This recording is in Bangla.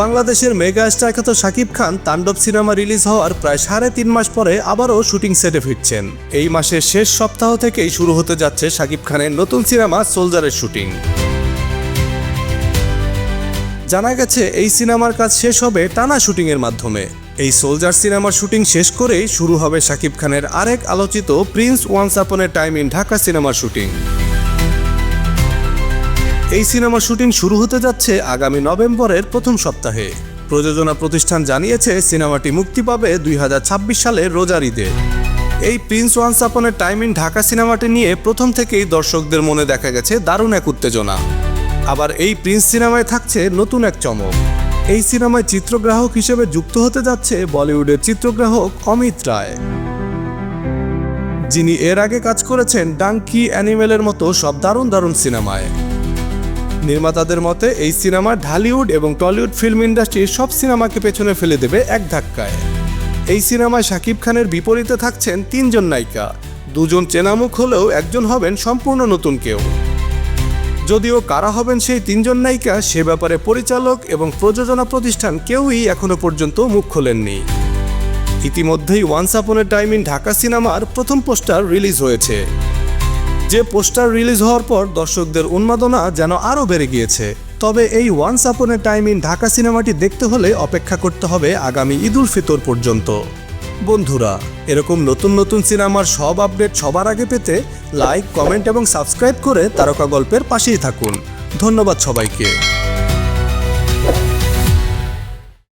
বাংলাদেশের মেগা স্টার খ্যাত শাকিব খান তাণ্ডব সিনেমা রিলিজ হওয়ার প্রায় সাড়ে তিন মাস পরে আবারও শুটিং সেটে ফিরছেন। এই মাসের শেষ সপ্তাহ থেকেই শুরু হতে যাচ্ছে শাকিব খানের নতুন সিনেমা সোলজারের শুটিং। জানা গেছে, এই সিনেমার কাজ শেষ হবে টানা শুটিংয়ের মাধ্যমে। এই সোলজার সিনেমার শুটিং শেষ করেই শুরু হবে শাকিব খানের আরেক আলোচিত prince once upon A time in Dhaka সিনেমার শুটিং। এই সিনেমার শুটিং শুরু হতে যাচ্ছে আগামী নভেম্বরের প্রথম সপ্তাহে। প্রযোজনা প্রতিষ্ঠান জানিয়েছে, সিনেমাটি মুক্তি পাবে দুই সালের রোজার ঈদে। এই Prince once upon A time in Dhaka সিনেমাটি নিয়ে প্রথম থেকেই দর্শকদের মনে দেখা গেছে দারুণ এক উত্তেজনা। আবার এই প্রিন্স সিনেমায় থাকছে নতুন এক চমক। এই সিনেমায় চিত্রগ্রাহক হিসেবে যুক্ত হতে যাচ্ছে বলিউডের চিত্রগ্রাহক অমিত রায়। যিনি এর আগে কাজ করেছেন, ডাঙ্কি অ্যানিমেলের মতো সব দারুণ দারুণ সিনেমায়। নির্মাতাদের মতে, এই সিনেমা ঢালিউড এবং টলিউড ফিল্ম ইন্ডাস্ট্রির সব সিনেমাকে পেছনে ফেলে দেবে এক ধাক্কায়। এই সিনেমায় শাকিব খানের বিপরীতে থাকছেন তিনজন নায়িকা। দুজন চেনামুখ হলেও একজন হবেন সম্পূর্ণ নতুন কেউ। যদিও কারা হবেন সেই তিনজন নায়িকা, সে ব্যাপারে পরিচালক এবং প্রযোজনা প্রতিষ্ঠান কেউই এখনও পর্যন্ত মুখ খোলেননি। ইতিমধ্যেই once upon A time in Dhaka সিনেমার প্রথম পোস্টার রিলিজ হয়েছে। যে পোস্টার রিলিজ হওয়ার পর দর্শকদের উন্মাদনা যেন আরও বেড়ে গিয়েছে। তবে এই once upon A time in Dhaka সিনেমাটি দেখতে হলে অপেক্ষা করতে হবে আগামী ঈদুল ফিতর পর্যন্ত। বন্ধুরা, এরকম নতুন নতুন সিনেমার সব আপডেট সবার আগে পেতে লাইক কমেন্ট এবং সাবস্ক্রাইব করে তারকা গল্পের পাশেই থাকুন। ধন্যবাদ সবাইকে।